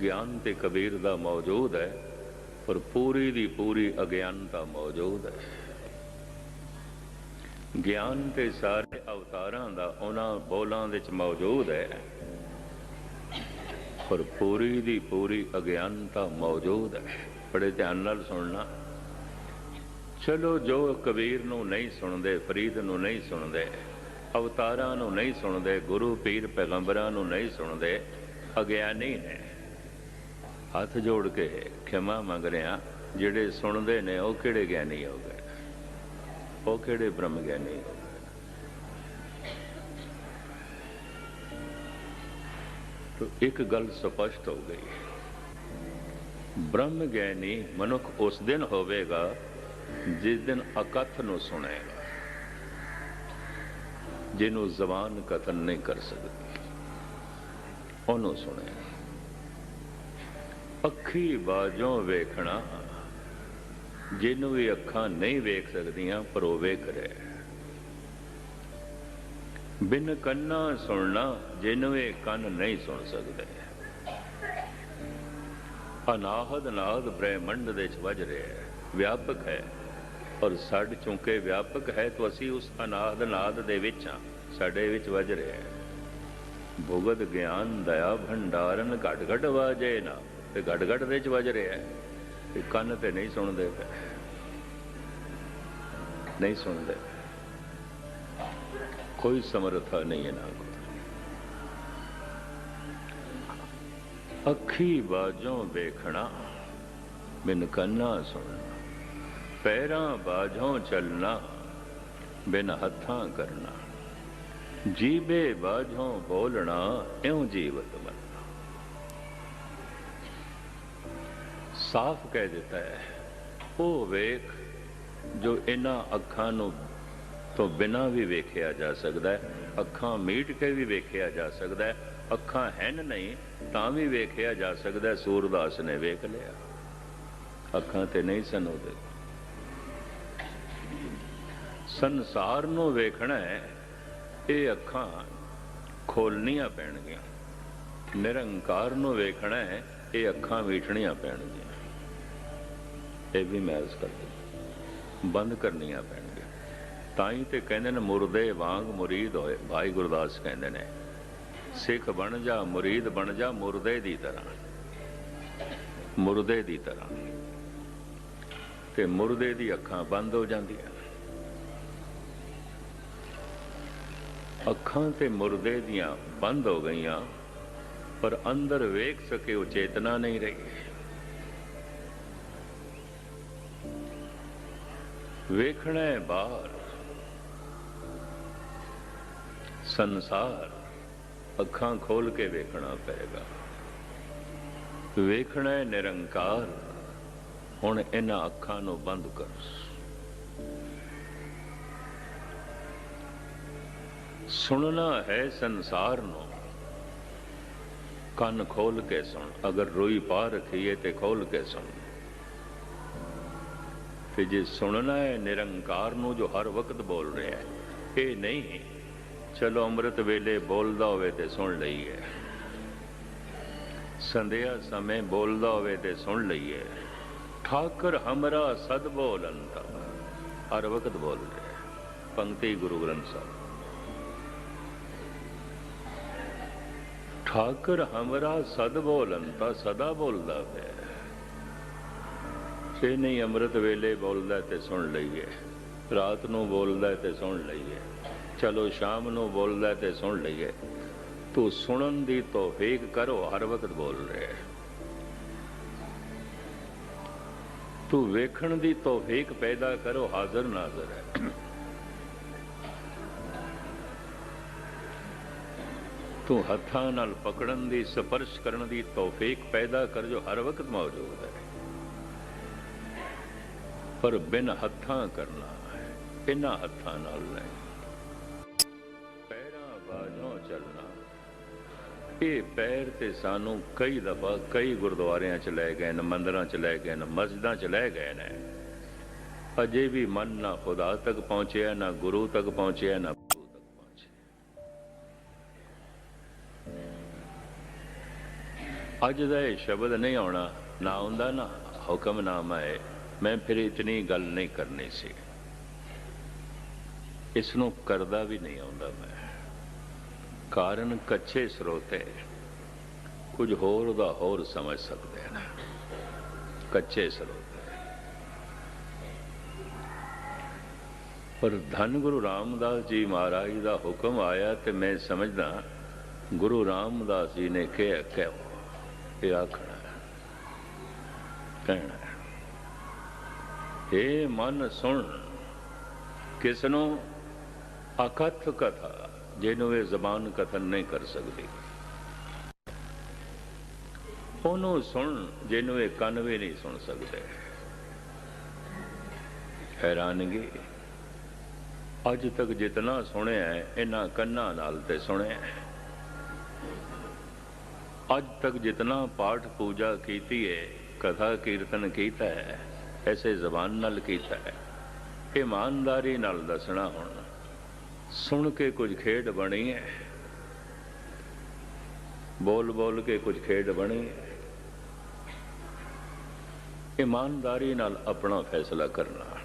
ਗਿਆਨ ਤੇ ਕਬੀਰ ਦਾ ਮੌਜੂਦ ਹੈ, ਪਰ ਪੂਰੀ ਦੀ ਪੂਰੀ ਅਗਿਆਨਤਾ ਮੌਜੂਦ ਹੈ। ਗਿਆਨ ਤੇ ਸਾਰੇ ਅਵਤਾਰਾਂ ਦਾ ਉਹਨਾਂ ਬੋਲਾਂ ਵਿੱਚ ਮੌਜੂਦ ਹੈ, ਪਰ ਪੂਰੀ ਦੀ ਪੂਰੀ ਅਗਿਆਨਤਾ ਮੌਜੂਦ ਹੈ। ਬੜੇ ਧਿਆਨ ਨਾਲ ਸੁਣਨਾ। ਚਲੋ ਜੋ ਕਬੀਰ ਨੂੰ ਨਹੀਂ ਸੁਣਦੇ, ਫਰੀਦ ਨੂੰ ਨਹੀਂ ਸੁਣਦੇ, ਅਵਤਾਰਾਂ ਨੂੰ ਨਹੀਂ ਸੁਣਦੇ, ਗੁਰੂ, ਪੀਰ, ਪੈਗੰਬਰਾਂ ਨੂੰ ਨਹੀਂ ਸੁਣਦੇ, ਅਗਿਆਨੀ ਨੇ। ਹੱਥ ਜੋੜ ਕੇ ਖਿਮਾ ਮੰਗ ਰਿਹਾ ਜਿਹੜੇ ਸੁਣਦੇ ਨੇ ਉਹ ਕਿਹੜੇ ਗਿਆਨੀ ਹੋ ਗਏ? ਉਹ ਕਿਹੜੇ ਬ੍ਰਹਮ ਗਿਆਨੀ ਹੋ ਗਏ? ਤੋ ਇੱਕ ਗੱਲ ਸਪਸ਼ਟ ਹੋ ਗਈ। ਬ੍ਰਹਮ ਗਿਆਨੀ ਮਨੁੱਖ ਉਸ ਦਿਨ ਹੋਵੇਗਾ, ਜਿਸ ਦਿਨ ਅਕਥ ਨੂੰ ਸੁਣੇਗਾ, ਜਿਹਨੂੰ ਜ਼ਬਾਨ ਕਥਨ ਨਹੀਂ ਕਰ ਸਕਦੀ। ਉਹਨੂੰ ਸੁਣੇ ਅੱਖੀ ਬਾਝੋਂ ਵੇਖਣਾ। ਜਿਹਨੂੰ ਵੀ ਅੱਖਾਂ ਨਹੀਂ ਵੇਖ ਸਕਦੀਆਂ, ਪਰ ਉਹ ਵੇਖ ਰਿਹਾ ਬਿਨ ਕੰਨਾਂ ਸੁਣਨਾ ਜਿਹਨੂੰ ਇਹ ਕੰਨ ਨਹੀਂ ਸੁਣ ਸਕਦੇ। ਅਨਾਹਦ ਨਾਦ ਬ੍ਰਹਿਮੰਡ ਦੇ ਵਿੱਚ ਵੱਜ ਰਿਹਾ ਹੈ। ਵਿਆਪਕ ਹੈ। ਔਰ ਸਾਡ ਚੁੰਕੇ ਵਿਆਪਕ ਹੈ ਤਾਂ ਅਸੀਂ ਉਸ ਅਨਾਹਦ ਨਾਦ ਦੇ ਵਿੱਚ ਹਾਂ। ਸਾਡੇ ਵਿੱਚ ਵੱਜ ਰਿਹਾ ਹੈ। ਭੁਗਤ ਗਿਆਨ, ਦਇਆ, ਭੰਡਾਰਨ ਘਟ ਘਟ ਵਾਜੇ ਨਾ। ਤੇ ਘਟ ਘਟ ਦੇ ਚ ਵੱਜ ਰਿਹਾ ਤੇ ਕੰਨ ਤੇ ਨਹੀਂ ਸੁਣਦੇ ਪਏ। ਨਹੀਂ ਸੁਣਦੇ ਕੋਈ ਸਮਰੱਥਾ ਨਹੀਂ ਹੈ ਨਾ ਅੱਖੀ ਬਾਝੋਂ ਵੇਖਣਾ ਬਿਨ ਕੰਨਾਂ ਸੁਣਨਾ, ਪੈਰਾਂ ਬਾਝੋਂ ਚੱਲਣਾ, ਬਿਨ ਹੱਥਾਂ ਕਰਨਾ। ਜੀਬੇ ਬਾਝੋਂ ਬੋਲਣਾ, ਇਉਂ ਜੀਵਤ ਮਰਨਾ ਸਾਫ਼ ਕਹਿ ਦਿੱਤਾ ਹੈ, ਉਹ ਵੇਖ ਜੋ ਇਹਨਾਂ ਅੱਖਾਂ ਨੂੰ ਤੋਂ ਬਿਨਾਂ ਵੀ ਵੇਖਿਆ ਜਾ ਸਕਦਾ ਹੈ, ਅੱਖਾਂ ਮੀਟ ਕੇ ਵੀ ਵੇਖਿਆ ਜਾ ਸਕਦਾ ਹੈ, ਅੱਖਾਂ ਹਨ ਨਹੀਂ ਤਾਂ ਵੀ ਵੇਖਿਆ ਜਾ ਸਕਦਾ ਸੂਰਦਾਸ ਨੇ ਵੇਖ ਲਿਆ। ਅੱਖਾਂ ਤੇ ਨਹੀਂ ਸਨ ਉਹਦੇ। ਸੰਸਾਰ ਨੂੰ ਵੇਖਣਾ ਹੈ, ਇਹ ਅੱਖਾਂ ਖੋਲਣੀਆਂ ਪੈਣਗੀਆਂ। ਨਿਰੰਕਾਰ ਨੂੰ ਵੇਖਣਾ ਹੈ, ਇਹ ਅੱਖਾਂ ਮੀਟਣੀਆਂ ਪੈਣਗੀਆਂ। ਇਹ ਵੀ ਮੈਜ਼ ਕਰਦੇ ਬੰਦ ਕਰਨੀਆਂ ਪੈਣਗੀਆਂ ਤਾਂ ਹੀ ਤੇ ਕਹਿੰਦੇ ਨੇ, ਮੁਰਦੇ ਵਾਂਗ ਮੁਰੀਦ ਹੋਏ। ਭਾਈ ਗੁਰਦਾਸ ਕਹਿੰਦੇ ਨੇ, ਸਿੱਖ ਬਣ ਜਾ, ਮੁਰੀਦ ਬਣ ਜਾ, ਮੁਰਦੇ ਦੀ ਤਰ੍ਹਾਂ। ਮੁਰਦੇ ਦੀ ਤਰ੍ਹਾਂ। ਤੇ ਮੁਰਦੇ ਦੀ ਅੱਖਾਂ ਬੰਦ ਹੋ ਜਾਂਦੀਆਂ। ਅੱਖਾਂ ਤੇ ਮੁਰਦੇ ਦੀਆਂ ਬੰਦ ਹੋ ਗਈਆਂ, ਪਰ ਅੰਦਰ ਵੇਖ ਸਕੇ ਉਹ ਚੇਤਨਾ ਨਹੀਂ ਰਹੀ। ਵੇਖਣਾ ਬਾਹਰ। ਸੰਸਾਰ ਅੱਖਾਂ ਖੋਲ ਕੇ ਵੇਖਣਾ ਪਏਗਾ। ਵੇਖਣਾ ਨਿਰੰਕਾਰ, ਹੁਣ ਇਹਨਾਂ ਅੱਖਾਂ ਨੂੰ ਬੰਦ ਕਰ। ਸੁਣਨਾ ਹੈ ਸੰਸਾਰ ਨੂੰ। ਕੰਨ ਖੋਲ ਕੇ ਸੁਣ, ਅਗਰ ਰੋਈ ਪਾ ਰਖੀਏ ਤੇ ਖੋਲ ਕੇ ਸੁਣ। ਤੇ ਜੇ ਸੁਣਨਾ ਹੈ, ਨਿਰੰਕਾਰ ਨੂੰ ਜੋ ਹਰ ਵਕਤ ਬੋਲ ਰਿਹਾ ਹੈ, ਇਹ ਨਹੀਂ ਚਲੋ ਅੰਮ੍ਰਿਤ ਵੇਲੇ ਬੋਲਦਾ ਹੋਵੇ ਤੇ ਸੁਣ ਲਈਏ ਸੰਧਿਆ ਸਮੇਂ ਬੋਲਦਾ ਹੋਵੇ ਤੇ ਸੁਣ ਲਈਏ ਠਾਕਰ ਹਮਰਾ ਸਦ ਬੋਲੰਤਾ ਹਰ ਵਕਤ ਬੋਲ ਰਿਹਾ ਪੰਕਤੀ ਗੁਰੂ ਗ੍ਰੰਥ ਸਾਹਿਬ। ਠਾਕਰ ਹਮਰਾ ਸਦ ਬੋਲੰਤਾ ਸਦਾ ਬੋਲਦਾ ਹੈ। ਸੇ ਨਹੀਂ ਅੰਮ੍ਰਿਤ ਵੇਲੇ ਬੋਲਦਾ ਤੇ ਸੁਣ ਲਈਏ। ਰਾਤ ਨੂੰ ਬੋਲਦਾ ਤੇ ਸੁਣ ਲਈਏ। ਚਲੋ ਸ਼ਾਮ ਨੂੰ ਬੋਲਦਾ ਤੇ ਸੁਣ ਲਈਏ। ਤੂੰ ਸੁਣਨ ਦੀ ਤੋਫੀਕ ਕਰੋ ਹਰ ਵਕਤ ਬੋਲ ਰਿਹਾ ਤੂੰ ਵੇਖਣ ਦੀ ਤੋਫੀਕ ਪੈਦਾ ਕਰੋ ਹਾਜ਼ਰ ਨਾਜ਼ਰ ਹੈ। ਤੂੰ ਹੱਥਾਂ ਨਾਲ ਪਕੜਨ ਦੀ, ਸਪਰਸ਼ ਕਰਨ ਦੀ ਤੋਫੀਕ ਪੈਦਾ ਕਰ, ਜੋ ਹਰ ਵਕਤ ਮੌਜੂਦ ਹੈ। ਪਰ ਬਿਨ ਹੱਥਾਂ ਕਰਨਾ ਹੈ, ਇਹਨਾਂ ਹੱਥਾਂ ਨਾਲ ਨਹੀਂ। ਪੈਰਾਂ ਬਾਝੋਂ ਚੱਲਣਾ। ਇਹ ਪੈਰ ਤੇ ਸਾਨੂੰ ਕਈ ਦਫਾ ਕਈ ਗੁਰਦੁਆਰਿਆਂ ਚ ਲੈ ਗਏ ਨੇ, ਮੰਦਰਾਂ ਚ ਲੈ ਗਏ ਨੇ, ਮਸਜਿਦਾਂ ਚ ਲੈ ਗਏ ਨੇ। ਅਜੇ ਵੀ ਮਨ ਨਾ ਖੁਦਾ ਤੱਕ ਪਹੁੰਚਿਆ, ਨਾ ਗੁਰੂ ਤੱਕ ਪਹੁੰਚਿਆ, ਨਾ ਗੁਰੂ ਤੱਕ ਪਹੁੰਚਿਆ। ਅੱਜ ਦਾ ਇਹ ਸ਼ਬਦ ਨਹੀਂ ਆਉਣਾ, ਨਾ ਆਉਂਦਾ ਨਾ ਹੁਕਮਨਾਮਾ ਨਾ ਮੈਂ ਫਿਰ ਇਤਨੀ ਗੱਲ ਨਹੀਂ ਕਰਨੀ ਸੀ। ਇਸ ਨੂੰ ਕਰਦਾ ਵੀ ਨਹੀਂ ਆਉਂਦਾ ਮੈਂ। ਕਾਰਨ ਕੱਚੇ ਸਰੋਤੇ ਕੁਝ ਹੋਰ ਦਾ ਹੋਰ ਸਮਝ ਸਕਦੇ ਹਨ। ਕੱਚੇ ਸਰੋਤੇ। ਪਰ ਧੰਨ ਗੁਰੂ ਰਾਮਦਾਸ ਜੀ ਮਹਾਰਾਜ ਦਾ ਹੁਕਮ ਆਇਆ ਤੇ ਮੈਂ ਸਮਝਦਾ, ਗੁਰੂ ਰਾਮਦਾਸ ਜੀ ਨੇ ਕਿਹਾ ਕਿ ਇਹ ਆਖਣਾ ਕਹਿਣਾ ਹੈ। ਮਨ ਸੁਣ ਕਿਸ ਨੂੰ ਅਕਥ ਕਥਾ ਜਿਹਨੂੰ ਇਹ ਜ਼ਬਾਨ ਕਥਨ ਨਹੀਂ ਕਰ ਸਕਦੀ ਉਹਨੂੰ ਸੁਣ ਜਿਹਨੂੰ ਇਹ ਕੰਨ ਵੀ ਨਹੀਂ ਸੁਣ ਸਕਦੇ ਹੈਰਾਨਗੀ ਅੱਜ ਤੱਕ ਜਿਤਨਾ ਸੁਣਿਆ ਹੈ, ਇਹਨਾਂ ਕੰਨਾਂ ਨਾਲ ਤੇ ਸੁਣਿਆ ਹੈ। ਅੱਜ ਤੱਕ ਜਿਤਨਾ ਪਾਠ ਪੂਜਾ ਕੀਤੀ ਹੈ ਕਥਾ ਕੀਰਤਨ ਕੀਤਾ ਹੈ ਐਸੇ ਜ਼ਬਾਨ ਨਾਲ ਕੀਤਾ ਹੈ। ਇਮਾਨਦਾਰੀ ਨਾਲ ਦੱਸਣਾ ਹੁਣ। ਸੁਣ ਕੇ ਕੁਝ ਖੇਡ ਬਣੀ ਹੈ। ਬੋਲ ਬੋਲ ਕੇ ਕੁਝ ਖੇਡ ਬਣੀ ਹੈ। ਇਮਾਨਦਾਰੀ ਨਾਲ ਆਪਣਾ ਫੈਸਲਾ ਕਰਨਾ।